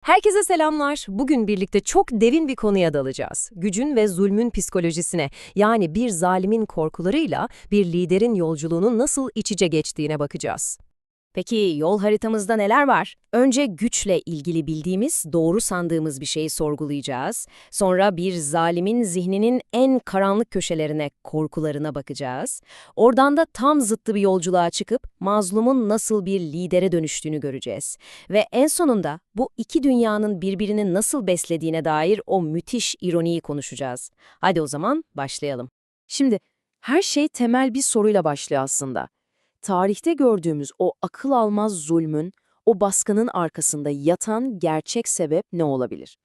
Herkese selamlar. Bugün birlikte çok derin bir konuya dalacağız. Gücün ve zulmün psikolojisine, yani bir zalimin korkularıyla bir liderin yolculuğunun nasıl iç içe geçtiğine bakacağız. Peki yol haritamızda neler var? Önce güçle ilgili bildiğimiz, doğru sandığımız bir şeyi sorgulayacağız. Sonra bir zalimin zihninin en karanlık köşelerine, korkularına bakacağız. Oradan da tam zıttı bir yolculuğa çıkıp mazlumun nasıl bir lidere dönüştüğünü göreceğiz. Ve en sonunda bu iki dünyanın birbirini nasıl beslediğine dair o müthiş ironiyi konuşacağız. Hadi o zaman başlayalım. Şimdi her şey temel bir soruyla başlıyor aslında. Tarihte gördüğümüz o akıl almaz zulmün, o baskının arkasında yatan gerçek sebep ne olabilir?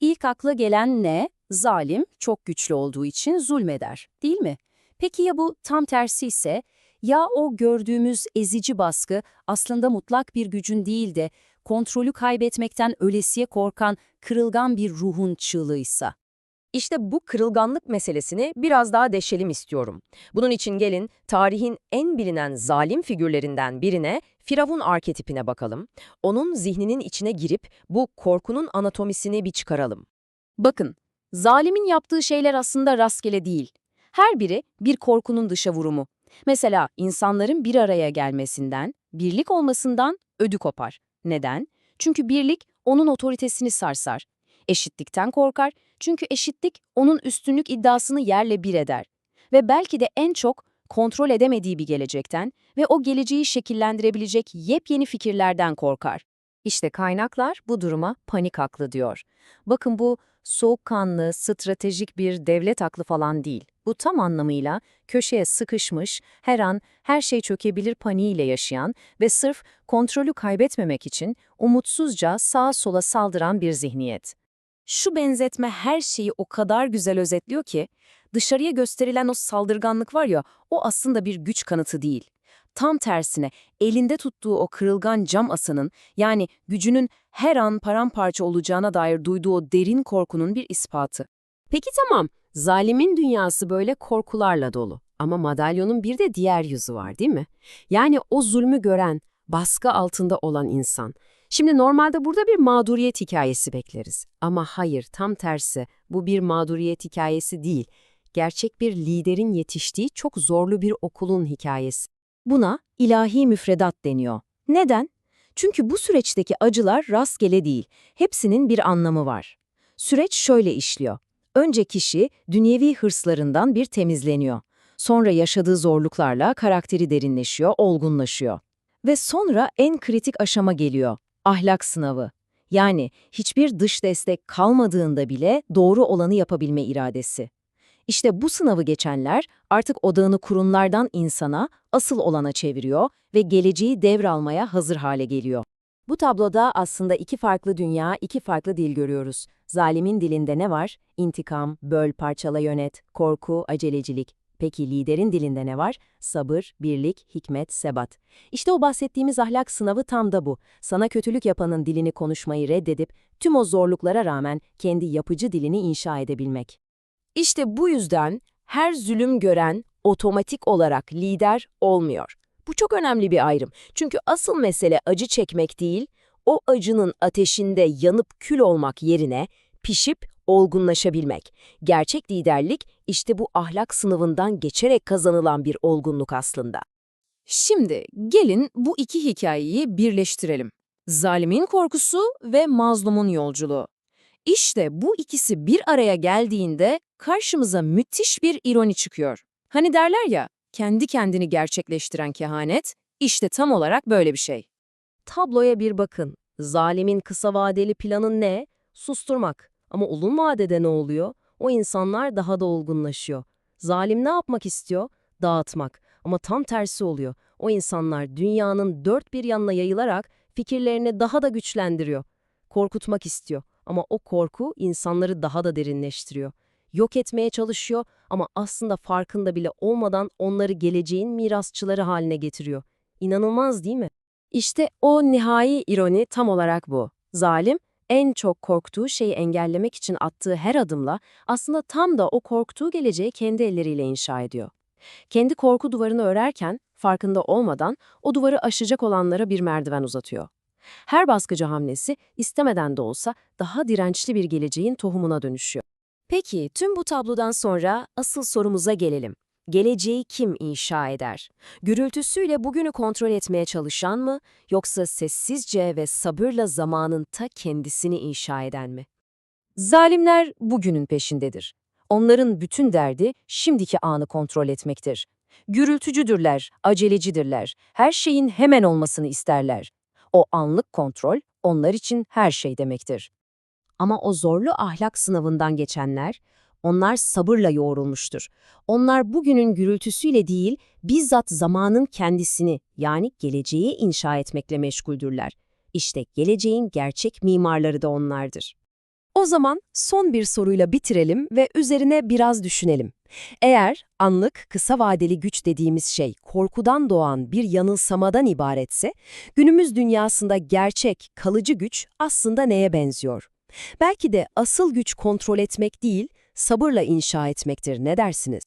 İlk akla gelen ne? Zalim çok güçlü olduğu için zulmeder, değil mi? Peki ya bu tam tersi ise, ya o gördüğümüz ezici baskı aslında mutlak bir gücün değil de kontrolü kaybetmekten ölesiye korkan kırılgan bir ruhun çığlığıysa? İşte bu kırılganlık meselesini biraz daha deşelim istiyorum. Bunun için gelin tarihin en bilinen zalim figürlerinden birine Firavun arketipine bakalım. Onun zihninin içine girip bu korkunun anatomisini bir çıkaralım. Bakın, zalimin yaptığı şeyler aslında rastgele değil. Her biri bir korkunun dışa vurumu. Mesela insanların bir araya gelmesinden, birlik olmasından ödü kopar. Neden? Çünkü birlik onun otoritesini sarsar. Eşitlikten korkar çünkü eşitlik onun üstünlük iddiasını yerle bir eder. Ve belki de en çok kontrol edemediği bir gelecekten ve o geleceği şekillendirebilecek yepyeni fikirlerden korkar. İşte kaynaklar bu duruma panik aklı diyor. Bakın bu soğukkanlı, stratejik bir devlet aklı falan değil. Bu tam anlamıyla köşeye sıkışmış, her an her şey çökebilir paniğiyle yaşayan ve sırf kontrolü kaybetmemek için umutsuzca sağa sola saldıran bir zihniyet. Şu benzetme her şeyi o kadar güzel özetliyor ki, dışarıya gösterilen o saldırganlık var ya, o aslında bir güç kanıtı değil. Tam tersine elinde tuttuğu o kırılgan cam asanın, yani gücünün her an paramparça olacağına dair duyduğu o derin korkunun bir ispatı. Peki tamam, zalimin dünyası böyle korkularla dolu. Ama madalyonun bir de diğer yüzü var değil mi? Yani o zulmü gören, baskı altında olan insan. Şimdi normalde burada bir mağduriyet hikayesi bekleriz. Ama hayır, tam tersi. Bu bir mağduriyet hikayesi değil. Gerçek bir liderin yetiştiği çok zorlu bir okulun hikayesi. Buna ilahi müfredat deniyor. Neden? Çünkü bu süreçteki acılar rastgele değil. Hepsinin bir anlamı var. Süreç şöyle işliyor. Önce kişi dünyevi hırslarından bir temizleniyor. Sonra yaşadığı zorluklarla karakteri derinleşiyor, olgunlaşıyor. Ve sonra en kritik aşama geliyor. Ahlak sınavı. Yani hiçbir dış destek kalmadığında bile doğru olanı yapabilme iradesi. İşte bu sınavı geçenler artık odağını kurumlardan insana, asıl olana çeviriyor ve geleceği devralmaya hazır hale geliyor. Bu tabloda aslında iki farklı dünya, iki farklı dil görüyoruz. Zalimin dilinde ne var? İntikam, böl, parçala, yönet, korku, acelecilik. Peki liderin dilinde ne var? Sabır, birlik, hikmet, sebat. İşte o bahsettiğimiz ahlak sınavı tam da bu. Sana kötülük yapanın dilini konuşmayı reddedip tüm o zorluklara rağmen kendi yapıcı dilini inşa edebilmek. İşte bu yüzden her zulüm gören otomatik olarak lider olmuyor. Bu çok önemli bir ayrım. Çünkü asıl mesele acı çekmek değil, o acının ateşinde yanıp kül olmak yerine pişip olgunlaşabilmek. Gerçek liderlik işte bu ahlak sınavından geçerek kazanılan bir olgunluk aslında. Şimdi gelin bu iki hikayeyi birleştirelim. Zalimin korkusu ve mazlumun yolculuğu. İşte bu ikisi bir araya geldiğinde karşımıza müthiş bir ironi çıkıyor. Hani derler ya, kendi kendini gerçekleştiren kehanet, işte tam olarak böyle bir şey. Tabloya bir bakın. Zalimin kısa vadeli planı ne? Susturmak. Ama uzun vadede ne oluyor? O insanlar daha da olgunlaşıyor. Zalim ne yapmak istiyor? Dağıtmak. Ama tam tersi oluyor. O insanlar dünyanın dört bir yanına yayılarak fikirlerini daha da güçlendiriyor. Korkutmak istiyor. Ama o korku insanları daha da derinleştiriyor. Yok etmeye çalışıyor ama aslında farkında bile olmadan onları geleceğin mirasçıları haline getiriyor. İnanılmaz değil mi? İşte o nihai ironi tam olarak bu. Zalim, en çok korktuğu şeyi engellemek için attığı her adımla aslında tam da o korktuğu geleceği kendi elleriyle inşa ediyor. Kendi korku duvarını örerken farkında olmadan o duvarı aşacak olanlara bir merdiven uzatıyor. Her baskıcı hamlesi istemeden de olsa daha dirençli bir geleceğin tohumuna dönüşüyor. Peki, tüm bu tablodan sonra asıl sorumuza gelelim. Geleceği kim inşa eder? Gürültüsüyle bugünü kontrol etmeye çalışan mı, yoksa sessizce ve sabırla zamanın ta kendisini inşa eden mi? Zalimler bugünün peşindedir. Onların bütün derdi şimdiki anı kontrol etmektir. Gürültücüdürler, acelecidirler, her şeyin hemen olmasını isterler. O anlık kontrol onlar için her şey demektir. Ama o zorlu ahlak sınavından geçenler, onlar sabırla yoğrulmuştur. Onlar bugünün gürültüsüyle değil, bizzat zamanın kendisini yani geleceği inşa etmekle meşguldürler. İşte geleceğin gerçek mimarları da onlardır. O zaman son bir soruyla bitirelim ve üzerine biraz düşünelim. Eğer anlık, kısa vadeli güç dediğimiz şey korkudan doğan bir yanılsamadan ibaretse, günümüz dünyasında gerçek, kalıcı güç aslında neye benziyor? Belki de asıl güç kontrol etmek değil, sabırla inşa etmektir ne dersiniz?